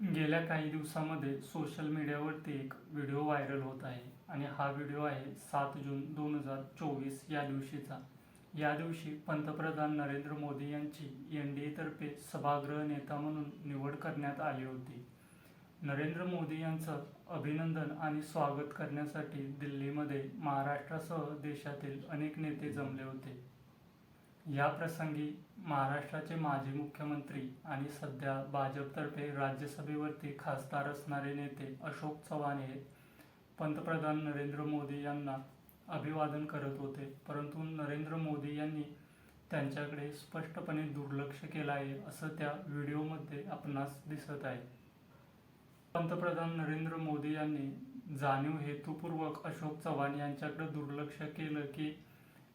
गेल्या काही दिवसामध्ये सोशल मीडियावरती एक व्हिडिओ व्हायरल होत आहे. आणि हा व्हिडिओ आहे सात जून दोन हजार चोवीस या दिवशीचा. या दिवशी पंतप्रधान नरेंद्र मोदी यांची एन डी एतर्फे सभागृह नेता म्हणून निवड करण्यात आली होती. नरेंद्र मोदी यांचं अभिनंदन आणि स्वागत करण्यासाठी दिल्लीमध्ये महाराष्ट्रासह देशातील अनेक नेते जमले होते. या प्रसंगी महाराष्ट्राचे माजी मुख्यमंत्री आणि सध्या भाजपतर्फे राज्यसभेवरती खासदार असणारे नेते अशोक चव्हाण हे पंतप्रधान नरेंद्र मोदी यांना अभिवादन करत होते. परंतु नरेंद्र मोदी यांनी त्यांच्याकडे स्पष्टपणे दुर्लक्ष केलं आहे असं त्या व्हिडिओमध्ये आपणास दिसत आहे. पंतप्रधान नरेंद्र मोदी यांनी जाणीव हेतुपूर्वक अशोक चव्हाण यांच्याकडे दुर्लक्ष केलं की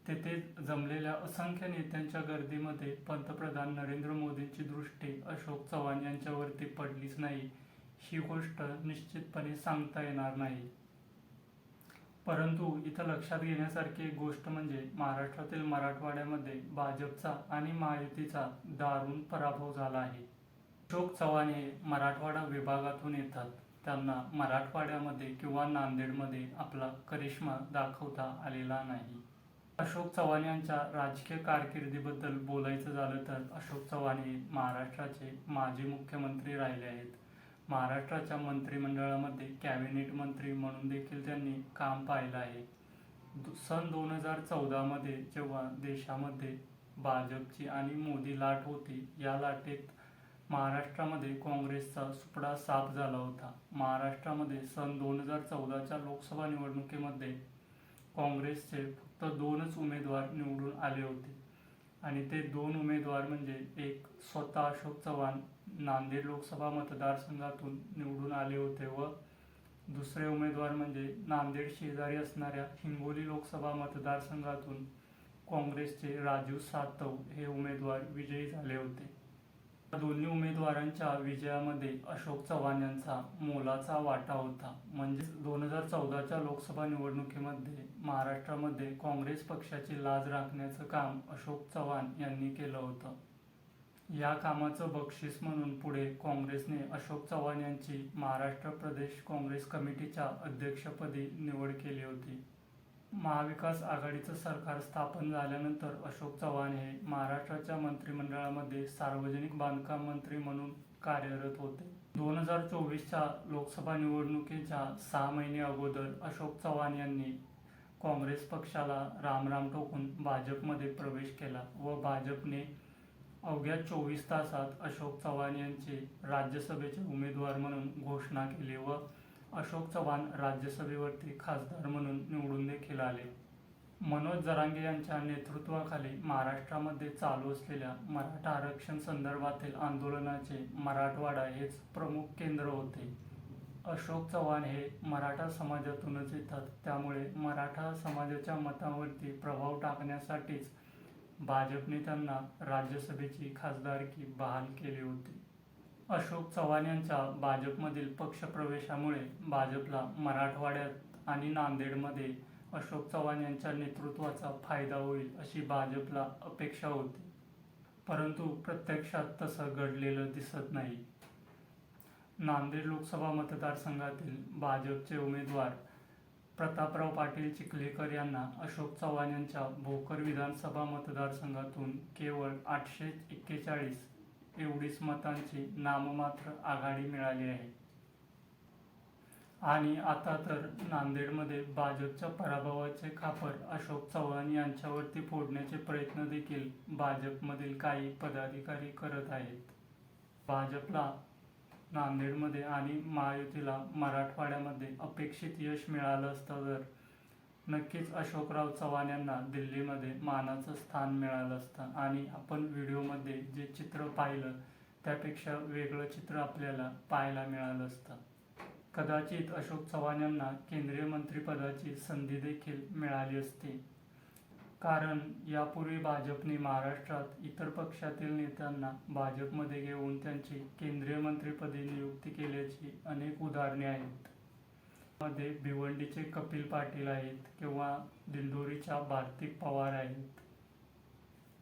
तेथे जमलेल्या असंख्य नेत्यांच्या गर्दीमध्ये पंतप्रधान नरेंद्र मोदींची दृष्टी अशोक चव्हाण यांच्यावरती पडलीच नाही. ही गोष्ट निश्चितपणे सांगता येणार नाही. परंतु इथं लक्षात घेण्यासारखी एक गोष्ट म्हणजे महाराष्ट्रातील मराठवाड्यामध्ये भाजपचा आणि महायुतीचा दारुण पराभव झाला आहे. अशोक चव्हाण हे मराठवाडा विभागातून येतात. त्यांना मराठवाड्यामध्ये किंवा नांदेडमध्ये आपला करिश्मा दाखवता आलेला नाही. अशोक चव्हाण यांच्या राजकीय कारकिर्दीबद्दल बोलायचं झालं तर अशोक चव्हाण हे महाराष्ट्राचे माजी मुख्यमंत्री राहिले आहेत. महाराष्ट्राच्या मंत्रिमंडळामध्ये कॅबिनेट मंत्री म्हणून देखील त्यांनी काम पाहिलं आहे. दु- सन दोन हजार चौदामध्ये जेव्हा देशामध्ये भाजपची आणि मोदी लाट होती या लाटेत महाराष्ट्रामध्ये काँग्रेसचा सुपडा साफ झाला होता. महाराष्ट्रामध्ये सन दोन हजार चौदाच्या लोकसभा निवडणुकीमध्ये काँग्रेसचे तर दोनच उमेदवार निवडून आले होते. आणि ते दोन उमेदवार म्हणजे एक स्वतः अशोक चव्हाण नांदेड लोकसभा मतदारसंघातून निवडून आले होते व दुसरे उमेदवार म्हणजे नांदेड शेजारी असणाऱ्या हिंगोली लोकसभा मतदारसंघातून काँग्रेसचे राजीव सातव हे उमेदवार विजयी झाले होते. दोन्ही उमेदवारांच्या विजयामध्ये अशोक चव्हाण यांचा मोलाचा वाटा होता. म्हणजे दोन हजार चौदाच्या लोकसभा निवडणुकीमध्ये महाराष्ट्रामध्ये काँग्रेस पक्षाची लाज राखण्याचं काम अशोक चव्हाण यांनी केलं होतं. या कामाचं बक्षीस म्हणून पुढे काँग्रेसने अशोक चव्हाण यांची महाराष्ट्र प्रदेश काँग्रेस कमिटीच्या अध्यक्षपदी निवड केली होती. महाविकास आघाडीचं सरकार स्थापन झाल्यानंतर अशोक चव्हाण हे महाराष्ट्राच्या मंत्रिमंडळामध्ये सार्वजनिक बांधकाम मंत्री म्हणून कार्यरत होते. दोन हजार चोवीसच्या लोकसभा निवडणुकीच्या सहा महिने अगोदर अशोक चव्हाण यांनी काँग्रेस पक्षाला रामराम ठोकून भाजपमध्ये प्रवेश केला व भाजपने अवघ्या चोवीस तासात अशोक चव्हाण यांची राज्यसभेचे उमेदवार म्हणून घोषणा केली व अशोक चव्हाण राज्यसभेवरती खासदार म्हणून निवडून देखील आले. मनोज जरांगे यांच्या नेतृत्वाखाली महाराष्ट्रामध्ये चालू असलेल्या मराठा आरक्षण संदर्भातील आंदोलनाचे मराठवाडा हेच प्रमुख केंद्र होते. अशोक चव्हाण हे मराठा समाजातूनच येतात. त्यामुळे मराठा समाजाच्या मतावरती प्रभाव टाकण्यासाठीच भाजपने त्यांना राज्यसभेची खासदारकी बहाल केली होती. अशोक चव्हाण यांच्या भाजपमधील पक्षप्रवेशामुळे भाजपला मराठवाड्यात आणि नांदेडमध्ये अशोक चव्हाण यांच्या नेतृत्वाचा फायदा होईल अशी भाजपला अपेक्षा होती. परंतु प्रत्यक्षात तसं घडलेलं दिसत नाही. नांदेड लोकसभा मतदारसंघातील भाजपचे उमेदवार प्रतापराव पाटील चिखलेकर यांना अशोक चव्हाण यांच्या भोकर विधानसभा मतदारसंघातून केवळ आठशे एक्केचाळीस एवढीच मतांची नाममात्र आघाडी मिळाली आहे. आणि आता तर नांदेडमध्ये भाजपच्या पराभवाचे खापर अशोक चव्हाण यांच्यावरती फोडण्याचे प्रयत्न देखील भाजपमधील काही पदाधिकारी करत आहेत. भाजपला नांदेडमध्ये आणि महायुतीला मराठवाड्यामध्ये अपेक्षित यश मिळालं असतं तर नक्कीच अशोकराव चव्हाण यांना दिल्लीमध्ये मानाचं स्थान मिळालं असतं. आणि आपण व्हिडिओमध्ये जे चित्र पाहिलं त्यापेक्षा वेगळं चित्र आपल्याला पाहायला मिळालं असतं. कदाचित अशोक चव्हाण यांना केंद्रीय मंत्रिपदाची संधी देखील मिळाली असती. कारण यापूर्वी भाजपने महाराष्ट्रात इतर पक्षातील नेत्यांना भाजपमध्ये घेऊन त्यांची केंद्रीय मंत्रिपदी नियुक्ती केल्याची अनेक उदाहरणे आहेत. मध्ये भिवंडीचे कपिल पाटील आहेत किंवा दिंडोरीच्या भारतिक पवार आहेत.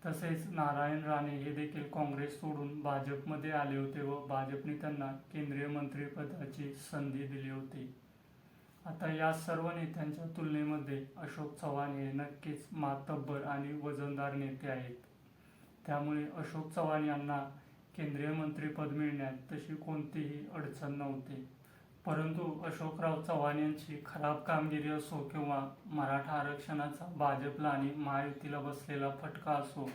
तसेच नारायण राणे हे देखील काँग्रेस सोडून भाजपमध्ये आले होते व भाजपने त्यांना केंद्रीय मंत्रिपदाची संधी दिली होती. आता या सर्व नेत्यांच्या तुलनेमध्ये अशोक चव्हाण हे नक्कीच मातब्बर आणि वजनदार नेते आहेत. त्यामुळे अशोक चव्हाण यांना केंद्रीय मंत्रिपद मिळण्यात तशी कोणतीही अडचण नव्हती. परंतु अशोकराव चव्हाण यांची खराब कामगिरी असो किंवा मराठा आरक्षणाचा भाजपला आणि महायुतीला बसलेला फटका असो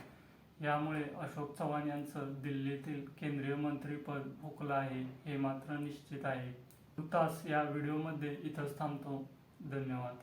यामुळे अशोक चव्हाण यांचं दिल्लीतील केंद्रीय मंत्रीपद हुकलं आहे हे मात्र निश्चित आहे. तुर्तास या व्हिडिओमध्ये इथंच थांबतो. धन्यवाद.